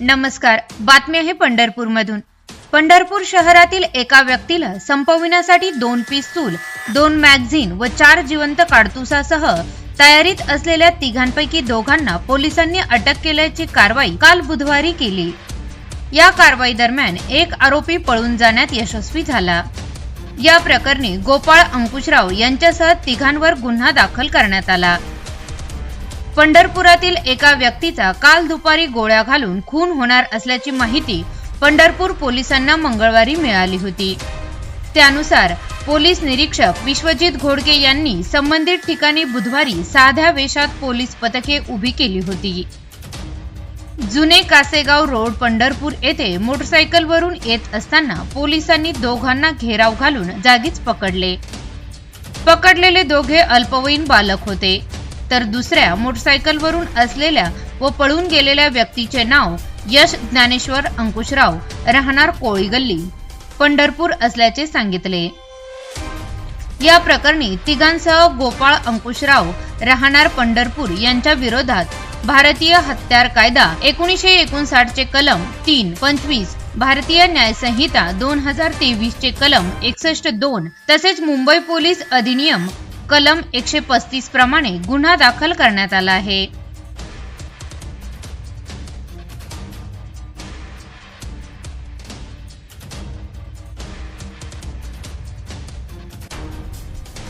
नमस्कार. बातमी आहे पंढरपूरमधून. पंढरपूर शहरातील एका व्यक्तीला संपविण्यासाठी दोन पिस्तूल दोन मॅगझिन व चार जिवंत काडतुसासह तयारीत असलेल्या तिघांपैकी दोघांना पोलिसांनी अटक केल्याची कारवाई काल बुधवारी केली. या कारवाई दरम्यान एक आरोपी पळून जाण्यात यशस्वी झाला. या प्रकरणी गोपाळ अंकुशराव यांच्यासह तिघांवर गुन्हा दाखल करण्यात आला. पंढरपुरातील एका व्यक्तीचा काल दुपारी गोळ्या घालून खून होणार असल्याची माहिती पंढरपूर पोलिसांना मंगळवारी मिळाली होती. त्यानुसार पोलीस निरीक्षक विश्वजित घोडके यांनी संबंधित ठिकाणी बुधवारी साध्या वेशात पोलीस पथके उभी केली होती. जुने कासेगाव रोड पंढरपूर येथे मोटरसायकलवरून येत असताना पोलिसांनी दोघांना घेराव घालून जागीच पकडले. पकडलेले दोघे अल्पवयीन बालक होते. तर दुसऱ्या मोटरसायकलवरून असलेल्या व पळून गेलेल्या व्यक्तीचे नाव यश ज्ञानेश्वर अंकुशराव राहणार कोळी गल्ली पंढरपूर असल्याचे सांगितले. या प्रकरणी तिघांसह गोपाळ अंकुशराव राहणार पंढरपूर यांच्या विरोधात भारतीय हत्यार कायदा एकोणीसशे एकोणसाठ चे कलम तीन पंचवीस भारतीय न्यायसंहिता दोन हजार तेवीस चे कलम एकसष्ट दोन तसेच मुंबई पोलीस अधिनियम कलम एकशे पस्तीस प्रमाणे गुन्हा दाखल करण्यात आला आहे.